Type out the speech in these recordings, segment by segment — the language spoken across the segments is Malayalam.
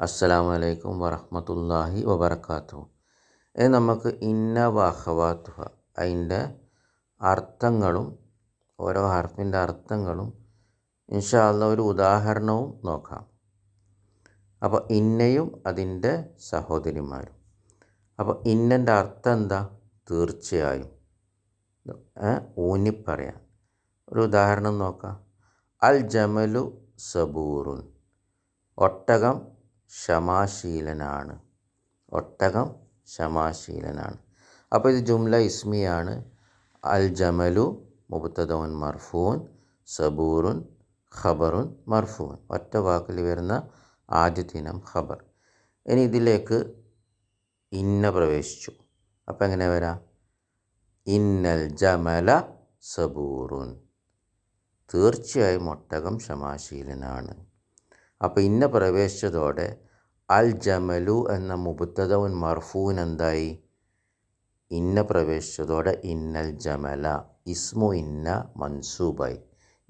അസ്സലാമു അലൈക്കും വറഹ്മത്തുള്ളാഹി വബറകാതുഹു ഇനി നമുക്ക് ഇന്ന വാഹവാത്തുഹ അതിന്റെ അർത്ഥങ്ങളും ഓരോ ഹർഫിന്റെ അർത്ഥങ്ങളും ഇൻഷാ അല്ലാ ഒരു ഉദാഹരണവും നോക്കാം. അപ്പോൾ ഇന്നയും അതിന്റെ സഹോദരിമാരും. അപ്പോൾ ഇന്നന്റെ അർത്ഥം എന്താ? തീർച്ചയായും. ഊന്നിപ്പറയാൻ. ഒരു ഉദാഹരണം നോക്കാം. അൽ ജമലു സബൂറുൻ. ഒട്ടകം ക്ഷമാശീലനാണ്. ഒട്ടകം ക്ഷമാശീലനാണ്. അപ്പോൾ ഇത് ജുംല ഇസ്മിയാണ്. അൽ ജമലു മുബത്തദോൻ മർഫൂൻ സബൂറുൻ ഖബറുൻ മർഫൂൻ. ഒറ്റ വാക്കിൽ വരുന്ന ആദ്യത്തിനം ഖബർ. ഇനി ഇതിലേക്ക് ഇന്ന പ്രവേശിച്ചു. അപ്പം എങ്ങനെ വരാം? ഇന്നൽ ജമല സബൂറുൻ. തീർച്ചയായും ഒട്ടകം ക്ഷമാശീലനാണ്. അപ്പോൾ ഇന്ന പ്രവേശിച്ചതോടെ അൽ ജമലു എന്ന മുബുത്തതവൻ മർഫൂൻ എന്തായി? ഇന്ന പ്രവേശിച്ചതോടെ ഇന്നൽ ജമല ഇസ്മു ഇന്ന മൻസൂബായി.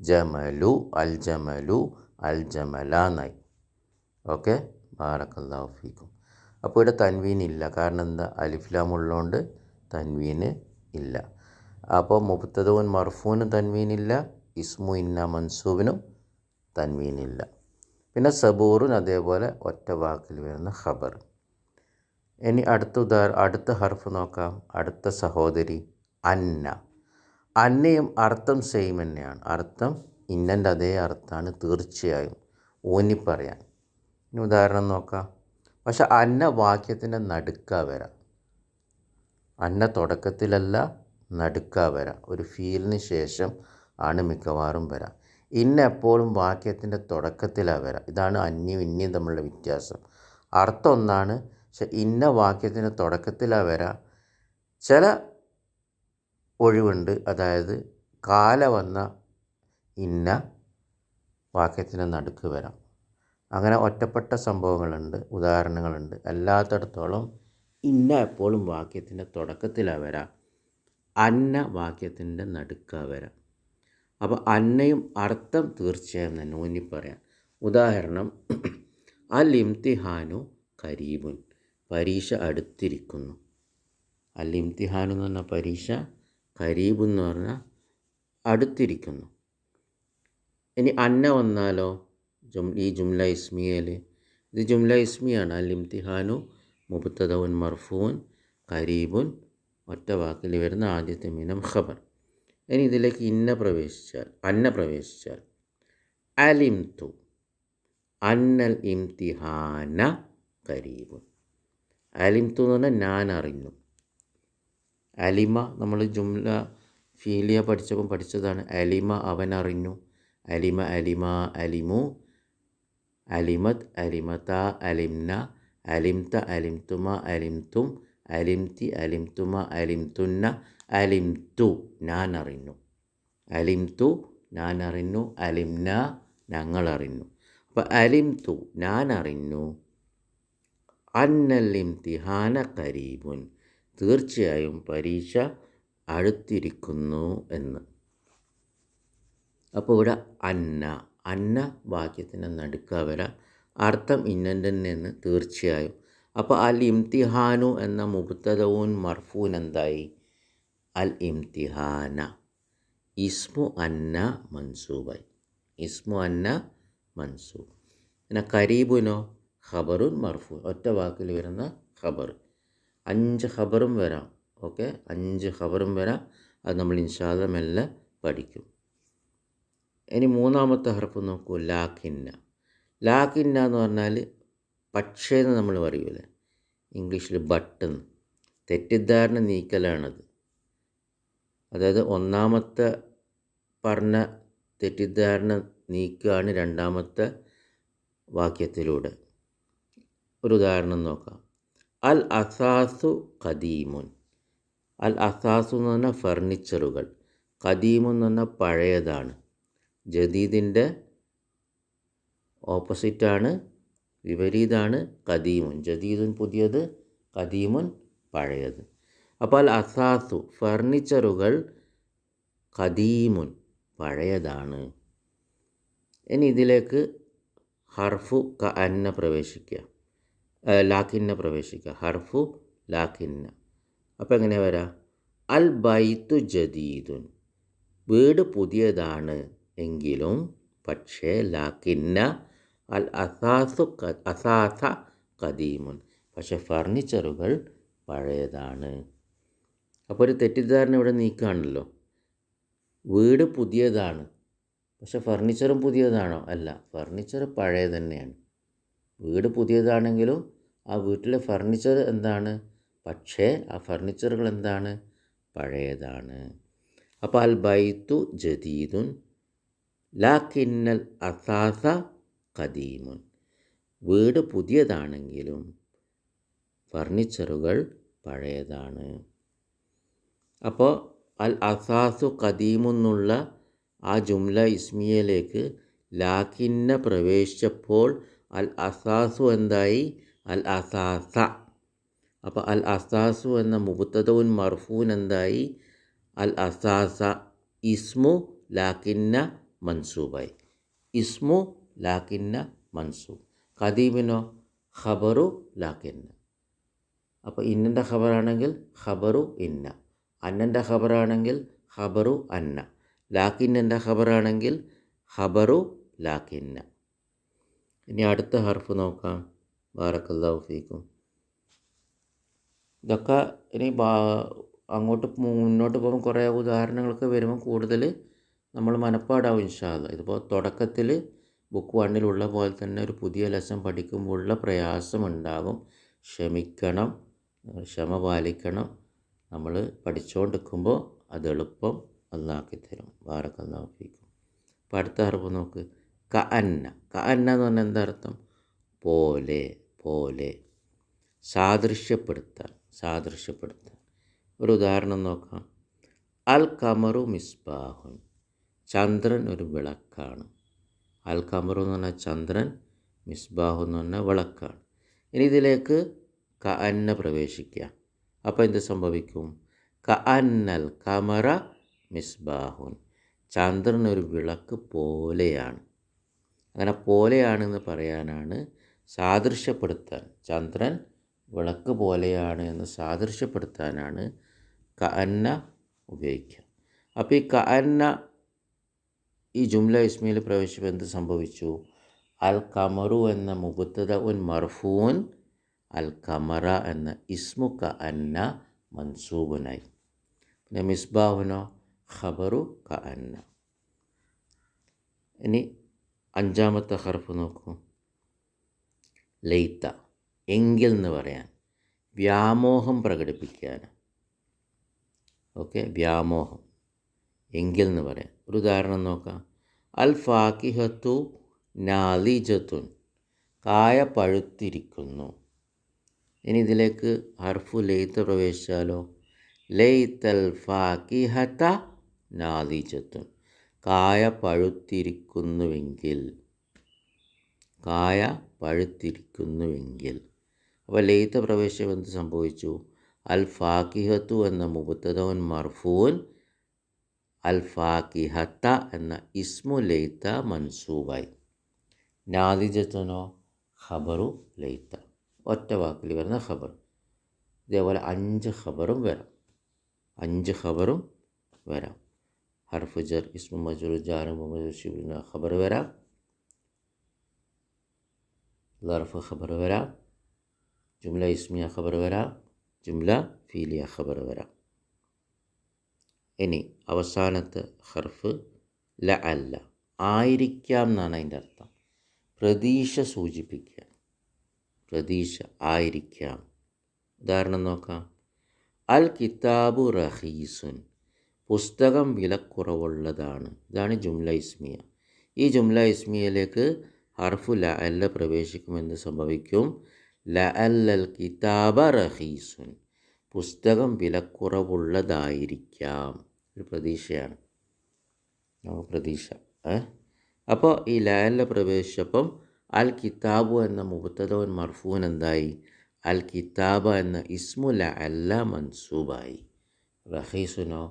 ജമലു അൽ ജമലു അൽ ജമല എന്നായി ഓക്കെ ബാറക്കല്ലാഫിക്കും അപ്പോൾ ഇവിടെ തൻവീൻ ഇല്ല. കാരണം എന്താ? അലിഫ്ലാം ഉള്ളതുകൊണ്ട് തൻവീന് ഇല്ല. അപ്പോൾ മുബുത്തതവൻ മർഫൂനും തൻവീനില്ല ഇസ്മു ഇന്ന മൻസൂബിനും തൻവീനില്ല. പിന്നെ സബൂറുൻ അതേപോലെ ഒറ്റ വാക്കിൽ വരുന്ന ഖബർ. ഇനി അടുത്ത ഉദാഹരണം അടുത്ത ഹർഫ് നോക്കാം. അടുത്ത സഹോദരി അന്ന. അന്നയും അർത്ഥം സെയിം തന്നെയാണ്. അർത്ഥം ഇന്നന്റെ അതേ അർത്ഥമാണ് തീർച്ചയായും ഊന്നിപ്പറയാൻ. ഇനി ഉദാഹരണം നോക്കാം. പക്ഷെ അന്ന വാക്യത്തിന്റെ നടുക്കാ വരാം. അന്ന തുടക്കത്തിലല്ല നടുക്കാ വരാം. ഒരു ഫീലിന് ശേഷം ആണ് മിക്കവാറും വരാം. ഇന്ന എപ്പോഴും വാക്യത്തിന്റെ തുടക്കത്തിലാണ് വരാം. ഇതാണ് അന്യം ഇന്നയും തമ്മിലുള്ള വ്യത്യാസം. അർത്ഥം ഒന്നാണ് പക്ഷെ ഇന്ന വാക്യത്തിന്റെ തുടക്കത്തിലാണ് വരാം. ചില ഒഴിവുണ്ട് അതായത് കാല വന്ന ഇന്ന വാക്യത്തിന്റെ നടുക്ക് വരാം. അങ്ങനെ ഒറ്റപ്പെട്ട സംഭവങ്ങളുണ്ട് ഉദാഹരണങ്ങളുണ്ട്. അല്ലാത്തടത്തോളം ഇന്ന എപ്പോഴും വാക്യത്തിന്റെ തുടക്കത്തിലാണ് വരാം. അന്ന വാക്യത്തിന്റെ നടുക്കാ വരാം. അപ്പോൾ അന്നയും അർത്ഥം തീർച്ചയായും തന്നെ ഊന്നി പറയാം ഉദാഹരണം അൽ ഇംതിഹാനു കരീബുൻ പരീക്ഷ അടുത്തിരിക്കുന്നു. അൽ ഇംതിഹാനു എന്ന് പറഞ്ഞാൽ പരീക്ഷ കരീബ് എന്ന് പറഞ്ഞാൽ അടുത്തിരിക്കുന്നു. ഇനി അന്ന വന്നാലോ? ജും ഈ ജുംല ഇസ്മിയയിൽ ഇത് ജുംല ഇസ്മിയാണ്. അൽ ഇംതിഹാനു മുബത്തദവൻ മർഫൂൻ കരീബുൻ ഒറ്റ വാക്കിൽ വരുന്ന ആദ്യത്തെ മീനം ഖബർ. ഇനി ഇതിലേക്ക് ഇന്ന പ്രവേശിച്ചാൽ അന്ന പ്രവേശിച്ചാൽ അലിംതു അന്നൽ ഇംതിഹാന കരീബുൻ അലിംതു എന്ന് പറഞ്ഞാൽ ഞാൻ അറിഞ്ഞു അലിമ നമ്മൾ ജുംല ഫീലിയ പഠിച്ചപ്പം പഠിച്ചതാണ്. അലിമ അവൻ അറിഞ്ഞു. അലിമ അലിമ അലിമു അലിമത് അലിമത അലിംന അലിംത അലിംതുമ അലിംതും അലിംതി അലിംതുമ അലിംതുന്ന അലിംതു ഞാൻ അറിഞ്ഞു അലിംതു ഞാൻ അറിഞ്ഞു അലിംന ഞങ്ങൾ അറിഞ്ഞു അപ്പോൾ അലിംതു ഞാൻ അറിഞ്ഞു അന്നൽ ഇംതിഹാന കരീബുൻ തീർച്ചയായും പരീക്ഷ അടുത്തിരിക്കുന്നു എന്ന്. അപ്പോൾ ഇവിടെ അന്ന അന്ന വാക്യത്തിന്റെ നടുക്ക വര അർത്ഥം ഇന്നന്റെ എന്ന് തീർച്ചയായും അപ്പോൾ അൽ ഇംതിഹാനു എന്ന മുബത്തദവും മർഫൂൻ എന്തായി അൽ ഇംതിഹാന ഇസ്മു അന്ന മൻസൂബായി. ഇസ്മു അന്ന മൻസൂബ്. പിന്നെ കരീബുനോ? ഖബറുൻ മർഫൂ ഒറ്റ വാക്കിൽ വരുന്ന ഖബർ. അഞ്ച് ഖബറും വരാം. ഓക്കെ? അഞ്ച് ഖബറും വരാം. അത് നമ്മൾ ഇൻഷാദമെല്ലാം മെല്ലെ പഠിക്കും. ഇനി മൂന്നാമത്തെ ഹർഫ് നോക്കൂ. ലാഖിന്ന. ലാഖിന്ന എന്ന് പറഞ്ഞാൽ പക്ഷേ എന്ന് നമ്മൾ പറയൂലേ? ഇംഗ്ലീഷിൽ ബട്ടൺ. തെറ്റിദ്ധാരണ നീക്കലാണത്. അതായത് ഒന്നാമത്തെ പറഞ്ഞ തെറ്റിദ്ധാരണ നീക്കുകയാണ് രണ്ടാമത്തെ വാക്യത്തിലൂടെ. ഒരു ഉദാഹരണം നോക്കാം. അൽ അസാസു ഖദീമുൻ. അൽ അസാസു എന്ന് പറഞ്ഞാൽ ഫർണിച്ചറുകൾ. ഖദീമുൻ എന്ന് പറഞ്ഞാൽ പഴയതാണ്. ജദീദിന്റെ ഓപ്പോസിറ്റാണ് വിപരീതമാണ് കദീമുൻ. ജദീദുൻ പുതിയത് കദീമുൻ പഴയത്. അപ്പോൾ അസാസു ഫർണിച്ചറുകൾ കദീമുൻ പഴയതാണ്. ഇനി ഇതിലേക്ക് ഹർഫു ക അന്ന പ്രവേശിക്കുക. ലാക്കിന്ന പ്രവേശിക്കുക. ഹർഫു ലാക്കിന്ന അപ്പോൾ എങ്ങനെ വരാം? അൽ ബൈത്തു ജദീദുൻ. വീട് പുതിയതാണ് എങ്കിലും പക്ഷേ ലാക്കിന്ന അൽ അസാസു അസാസ കദീമുൻ പക്ഷെ ഫർണിച്ചറുകൾ പഴയതാണ്. അപ്പോൾ ഒരു തെറ്റിദ്ധാരണ ഇവിടെ നീക്കുകയാണല്ലോ വീട് പുതിയതാണ്. പക്ഷെ ഫർണിച്ചറും പുതിയതാണോ? അല്ല ഫർണിച്ചർ പഴയ തന്നെയാണ്. വീട് പുതിയതാണെങ്കിലും ആ വീട്ടിലെ ഫർണിച്ചർ എന്താണ്? പക്ഷേ ആ ഫർണിച്ചറുകൾ എന്താണ്? പഴയതാണ്. അപ്പോൾ അൽ ബൈത്തു ജദീദുൻ. ലാക്കിന്നൽ അസാസ കദീമുൻ. വീട് പുതിയതാണെങ്കിലും ഫർണിച്ചറുകൾ പഴയതാണ്. അപ്പോൾ അൽ അസാസു കദീമെന്നുള്ള ആ ജുംല ഇസ്മിയയിലേക്ക് ലാക്കിന്ന പ്രവേശിച്ചപ്പോൾ അൽ അസാസു എന്തായി? അൽ അസാസ. അപ്പോൾ അൽ അസാസു എന്ന മുബത്തതവും മർഫൂൻ എന്തായി? അൽ അസാസ. ഇസ്മു ലാക്കിന്ന മൻസൂബായി. ഇസ്മു ലാക്കിന്ന മൻസൂബ് ഖദീമിനോ ഖബറു ലാക്കിന്ന. അപ്പോൾ ഇന്നന്റെ ഖബറാണെങ്കിൽ ഖബറു ഇന്ന. അന്നന്റെ ഖബറാണെങ്കിൽ ഖബറു അന്ന. ലാക്കിന്നന്റെ ഖബറാണെങ്കിൽ ഖബറു ലാക്കിന്ന. ഇനി അടുത്ത ഹർഫ് നോക്കാം. ബാറക്കല്ലാഹു ഫീക്കും. ഇതൊക്കെ ഇനി അങ്ങോട്ട് മുന്നോട്ട് പോകുമ്പോൾ കുറേ ഉദാഹരണങ്ങളൊക്കെ വരുമ്പോൾ കൂടുതൽ നമ്മൾ മനപ്പാടാവും ഇൻഷാല്ല ഇതിപ്പോൾ തുടക്കത്തിൽ ബുക്ക് വണ്ണിലുള്ള പോലെ തന്നെ ഒരു പുതിയ ലെസൺ പഠിക്കുമ്പോഴുള്ള പ്രയാസമുണ്ടാകും. ക്ഷമിക്കണം ക്ഷമ പാലിക്കണം. നമ്മൾ പഠിച്ചുകൊണ്ടിരിക്കുമ്പോൾ അത് എളുപ്പം അല്ലാക്കി തരും ബാറക്കല്ലാഫിക്കും അപ്പോൾ അടുത്ത അറിവ് നോക്ക്. ക അന്ന ക അന്ന എന്ന് പറഞ്ഞാൽ എന്താ അർത്ഥം? പോലെ പോലെ. സാദൃശ്യപ്പെടുത്താൻ സാദൃശ്യപ്പെടുത്താൻ. ഒരു ഉദാഹരണം നോക്കാം. അൽ കമറു മിസ്ബാഹുൻ. ചന്ദ്രൻ ഒരു വിളക്കാണ്. അൽ കമറു എന്ന് പറഞ്ഞാൽ ചന്ദ്രൻ മിസ്ബാഹു എന്ന് പറഞ്ഞാൽ വിളക്കാണ്. ഇനി ഇതിലേക്ക് ക അന്ന പ്രവേശിക്കുക. അപ്പോൾ എന്ത് സംഭവിക്കും? ക അന്നൽ കമറ മിസ്ബാഹുൻ. ചന്ദ്രൻ ഒരു വിളക്ക് പോലെയാണ്. അങ്ങനെ പോലെയാണെന്ന് പറയാനാണ് സാദൃശ്യപ്പെടുത്താൻ. ചന്ദ്രൻ വിളക്ക് പോലെയാണ് എന്ന് സാദൃശ്യപ്പെടുത്താനാണ് ക അന്ന ഉപയോഗിക്കുക. അപ്പോൾ ഈ ക അന്ന ഈ ജുംല ഇസ്മയിൽ പ്രവേശിപ്പം എന്ത് സംഭവിച്ചു? അൽ കമറു എന്ന മുബത്തദ ഉൻ മർഫൂൻ അൽ കമറ എന്ന ഇസ്മുക്ക അന്ന മൻസൂബുനായി. പിന്നെ മിസ്ബാഹുനോ? ഖബറു ക അന്ന. ഇനി അഞ്ചാമത്തെ ഹർഫ് നോക്കൂ. ലൈത്ത. എങ്കിൽ എന്ന് പറയാൻ. വ്യാമോഹം പ്രകടിപ്പിക്കാൻ. ഓക്കെ വ്യാമോഹം. എങ്കിൽ എന്ന് പറയാം ഒരു ഉദാഹരണം നോക്കാം. അൽ ഫാക്കിഹത്തു നാലിജത്തുൻ. കായ പഴുത്തിരിക്കുന്നു. ഇനി ഇതിലേക്ക് ഹർഫു ലെയ്ത്ത് പ്രവേശിച്ചാലോ? ലെയ്ത്തൽ ഫാക്കിഹത്ത നാലിജത്തുൻ. കായ പഴുത്തിരിക്കുന്നുവെങ്കിൽ കായ പഴുത്തിരിക്കുന്നുവെങ്കിൽ. അപ്പോൾ ലെയ്ത്ത പ്രവേശം എന്ത് സംഭവിച്ചു? അൽ ഫാക്കിഹത്തു എന്ന മുബത്തതവൻ മർഫൂൻ അൽ ഫാക്കിഹത്ത എന്ന ഇസ്മു ലൈത്ത മൻസൂബായി. നാദിജത്തനോ ഖബറു ലൈത്ത ഒറ്റ വാക്കിൽ വരുന്ന ഖബർ. ഇതേപോലെ അഞ്ച് ഖബറും വരാം. അഞ്ച് ഖബറും വരാം. ഹർഫ് ജർ ഇസ്മു മജുർ ജാനു മുഹമ്മദ് ഖബർ വരാം. ലർഫ് ഖബർ വരാം. ജുംല ഇസ്മിയ ഖബർ വരാം. ജുംല ഫീലിയ ഖബർ വരാം. ഇനി അവസാനത്തെ ഹർഫ് ല അല്ല. ആയിരിക്കാം എന്നാണ് അതിന്റെ അർത്ഥം. പ്രതീക്ഷ സൂചിപ്പിക്കുക. പ്രതീക്ഷ ആയിരിക്കാം. ഉദാഹരണം നോക്കാം. അൽ കിതാബു റഹീസുൻ. പുസ്തകം വിലക്കുറവുള്ളതാണ്. ഇതാണ് ജുംല ഇസ്മിയ. ഈ ജുംല ഇസ്മിയയിലേക്ക് ഹർഫു ല അല്ല പ്രവേശിക്കുമെന്ന് സംഭവിക്കും. ല അല്ലൽ കിതാബ റഹീസുൻ. പുസ്തകം വിലക്കുറവുള്ളതായിരിക്കാം. ഒരു പ്രതീക്ഷയാണ്. പ്രതീക്ഷ അപ്പോൾ ഈ ലാലിലെ പ്രവേശിച്ചപ്പം അൽ കിതാബു എന്ന മുബത്തതവൻ മർഫൂൻ എന്തായി? അൽ കിതാബ എന്ന ഇസ്മു ല അല്ല മൻസൂബായി. റഹീസുനോ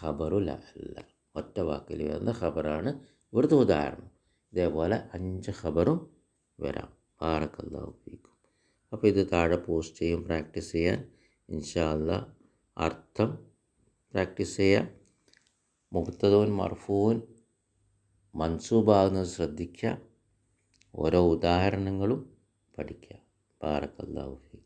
ഖബറു ല അല്ല. ഒറ്റ വാക്കിൽ വരുന്ന ഖബറാണ് ഇവിടുത്തെ ഉദാഹരണം. ഇതേപോലെ അഞ്ച് ഖബറും വരാം. ബാറക്കല്ലാഹു ഫീക്കും. അപ്പോൾ ഇത് താഴെ പോസ്റ്റ് ചെയ്യും പ്രാക്ടീസ് ചെയ്യാൻ. ഇൻഷാല്ല അർത്ഥം പ്രാക്ടീസ് ചെയ്യാം. മുക്തദോൻ മർഫൂൻ മൻസൂബാകുന്നത് ശ്രദ്ധിക്കുക. ഓരോ ഉദാഹരണങ്ങളും പഠിക്കുക. ബാറക്കല്ലാഹു ഫീ